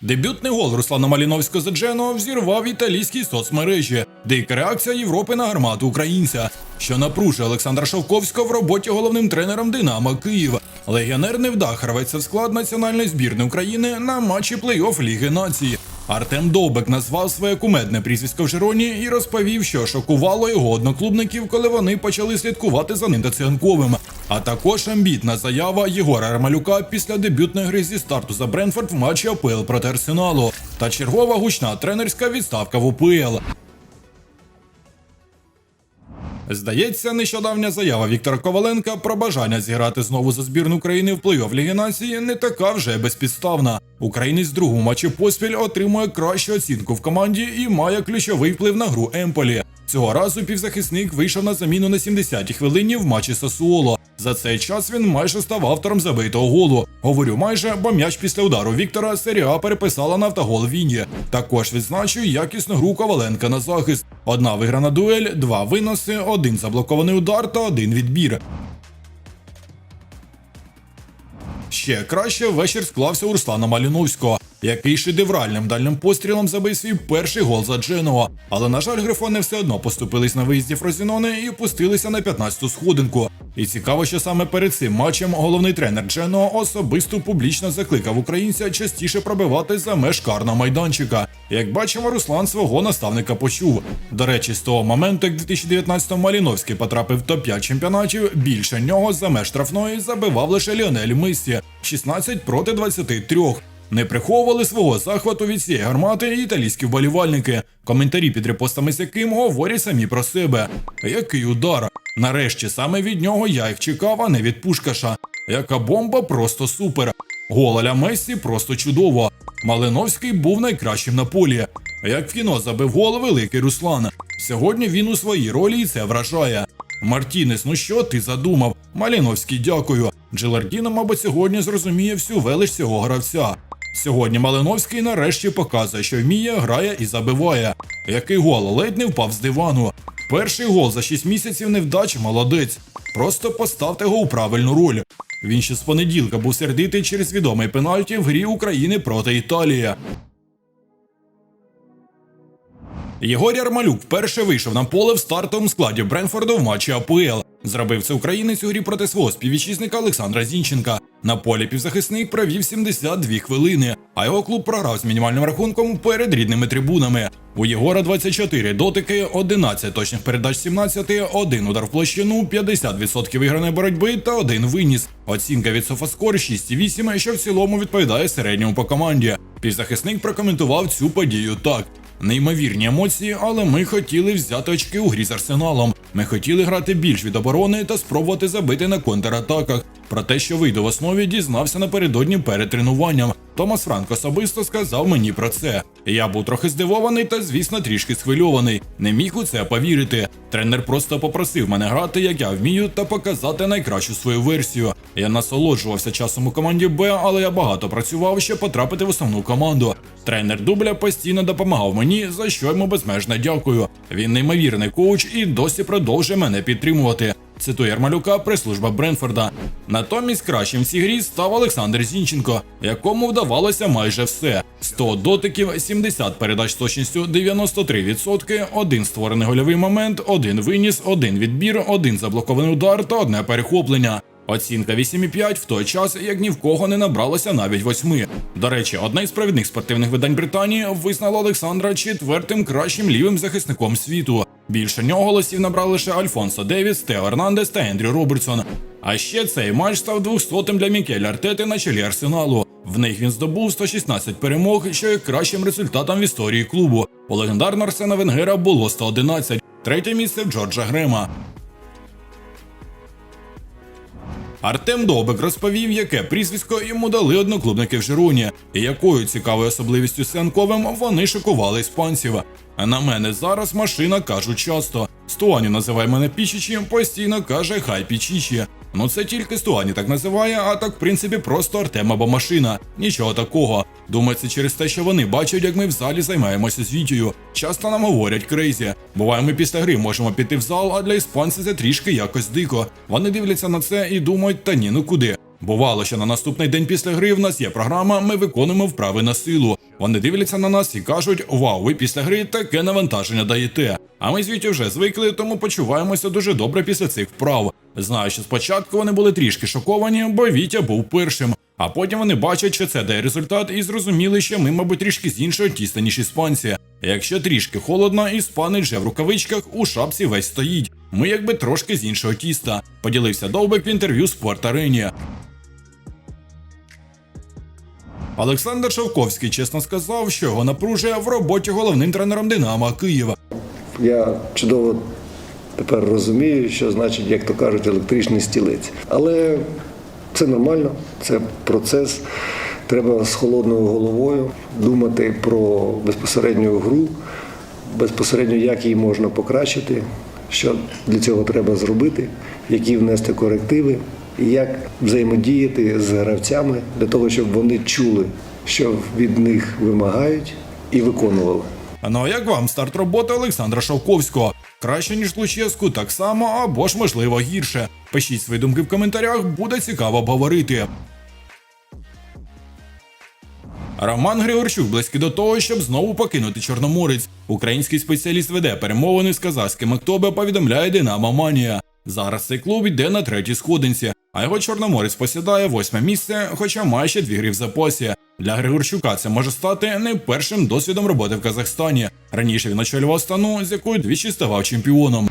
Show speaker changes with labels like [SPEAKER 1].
[SPEAKER 1] Дебютний гол Руслана Маліновського за Джено взірвав італійські соцмережі. Дика реакція Європи на гармату українця, що напружує Олександра Шовковського в роботі головним тренером Динамо Київ. Легіонер невдах рветься в склад національної збірної України на матчі плей-офф Ліги Націй. Артем Довбек назвав своє кумедне прізвисько в Жироні і розповів, що шокувало його одноклубників, коли вони почали слідкувати за ним та циганковим. А також амбітна заява Єгора Ромалюка після дебютної гри зі старту за Бренфорд в матчі АПЛ проти Арсеналу. Та чергова гучна тренерська відставка в УПЛ. Здається, нещодавня заява Віктора Коваленка про бажання зіграти знову за збірну України в плей-офф Ліги Нації не така вже безпідставна. Українець другому матчі поспіль отримує кращу оцінку в команді і має ключовий вплив на гру Емполі. Цього разу півзахисник вийшов на заміну на 70-й хвилині в матчі Сасуоло. За цей час він майже став автором забитого голу. Говорю майже, бо м'яч після удару Віктора серія переписала на автогол Віні. Також відзначу якісну гру Коваленка на захист. Одна виграна дуель, два виноси, один заблокований удар та один відбір. Ще краще вечір склався у Руслана Маліновського, який шедевральним дальним пострілом забив свій перший гол за Дженуа. Але, на жаль, грифони все одно поступились на виїзді Фрозінони і опустилися на 15-ту сходинку. І цікаво, що саме перед цим матчем головний тренер Дженуа особисто публічно закликав українця частіше пробивати за меж карного майданчика. Як бачимо, Руслан свого наставника почув. До речі, з того моменту, як 2019-му Маліновський потрапив в топ-5 чемпіонатів, більше нього за меж штрафної забивав лише Ліонель Мессі – 16 проти 23. Не приховували свого захвату від цієї гармати італійські вболівальники, коментарі під репостами з яким говорять самі про себе. Який удар! Нарешті саме від нього я їх чекав, а не від Пушкаша. Яка бомба просто супер. Гол Аля Мессі просто чудово. Малиновський був найкращим на полі. Як в кіно забив гол великий Руслан. Сьогодні він у своїй ролі і це вражає. Мартінес, ну що ти задумав? Маліновський, дякую. Джилардіно, мабуть, сьогодні зрозуміє всю велич цього гравця. Сьогодні Малиновський нарешті показує, що вміє, грає і забиває. Який гол ледь не впав з дивану. Перший гол за 6 місяців невдачі молодець. Просто поставте його у правильну роль. Він ще з понеділка був сердитий через відомий пенальті в грі України проти Італії. Єгор Ярмалюк вперше вийшов на поле в стартовому складі Бренфорду в матчі АПЛ. Зробив це українець у грі проти свого співвітчизника Олександра Зінченка. На полі півзахисник провів 72 хвилини, а його клуб програв з мінімальним рахунком перед рідними трибунами. У Єгора 24 дотики, 11 точних передач 17, один удар в площину, 50% виграної боротьби та один виніс. Оцінка від Софаскор 6,8, що в цілому відповідає середньому по команді. Півзахисник прокоментував цю подію так. Неймовірні емоції, але ми хотіли взяти очки у грі з арсеналом. Ми хотіли грати більш від оборони та спробувати забити на контратаках. Про те, що вийду в основі, дізнався напередодні перед тренуванням. Томас Франк особисто сказав мені про це. Я був трохи здивований та, звісно, трішки схвильований. Не міг у це повірити. Тренер просто попросив мене грати, як я вмію, та показати найкращу свою версію. Я насолоджувався часом у команді Б, але я багато працював, щоб потрапити в основну команду. Тренер дубля постійно допомагав мені, за що йому безмежно дякую. Він неймовірний коуч і досі продовжує мене підтримувати. Цитує Ярмалюка прес-служба Бренфорда. Натомість кращим в грі став Олександр Зінченко, якому вдавалося майже все: 100 дотиків, 70 передач з точністю 93%, один створений гольовий момент, один виніс, один відбір, один заблокований удар та одне перехоплення. Оцінка 8,5 в той час, як ні в кого не набралося навіть восьми. До речі, одне із провідних спортивних видань Британії визнало Олександра четвертим кращим лівим захисником світу. Більше нього голосів набрали лише Альфонсо Девіс, Тео Ернандес та Ендрю Робертсон. А ще цей матч став 200-тим для Мікеля Артети на чолі Арсеналу. В них він здобув 116 перемог, що є кращим результатом в історії клубу. У легендарного Арсена Венгера було 111, третє місце в Джорджа Грема. Артем Довбик розповів, яке прізвисько йому дали одноклубники в Жируні, і якою цікавою особливістю Сенковим вони шокували іспанців. На мене зараз машина кажуть часто. Стуані називає мене Пічічі, постійно каже хай Пічічі. Ну це тільки Стуані так називає, а так в принципі просто Артем або машина. Нічого такого. Думаю, це через те, що вони бачать, як ми в залі займаємося з Вітєю. Часто нам говорять крейзі. Буває, ми після гри можемо піти в зал, а для іспанців це трішки якось дико. Вони дивляться на це і думають, та ні, ну куди. Бувало, що на наступний день після гри в нас є програма, ми виконуємо вправи на силу. Вони дивляться на нас і кажуть: Вау, ви після гри таке навантаження даєте. А ми звідти вже звикли, тому почуваємося дуже добре після цих вправ. Знаю, що спочатку вони були трішки шоковані, бо Вітя був першим. А потім вони бачать, що це дає результат, і зрозуміли, що ми, мабуть, трішки з іншого тіста, ніж іспанці. Якщо трішки холодно, іспанець же в рукавичках у шапці весь стоїть. Ми якби трошки з іншого тіста. Поділився Довбик в інтерв'ю Спорт Арені. Олександр Шовковський чесно сказав, що його напружує в роботі головним тренером Динамо Києва.
[SPEAKER 2] Я чудово тепер розумію, що значить, як то кажуть, електричний стілець. Але це нормально, це процес. Треба з холодною головою думати про безпосередню гру, безпосередньо як її можна покращити, що для цього треба зробити, які внести корективи, і як взаємодіяти з гравцями для того, щоб вони чули, що від них вимагають, і виконували.
[SPEAKER 1] Ну а як вам старт роботи Олександра Шовковського? Краще ніж Луческу, так само або ж можливо гірше. Пишіть свої думки в коментарях, буде цікаво обговорити. Роман Григорчук близький до того, щоб знову покинути Чорноморець. Український спеціаліст веде перемовини з казахським Актобе, повідомляє Динамо Манія. Зараз цей клуб йде на третій сходинці, а його Чорноморець посідає восьме місце, хоча має ще дві гри в запасі. Для Григорчука це може стати не першим досвідом роботи в Казахстані. Раніше він очолював стану, з якою двічі ставав чемпіоном.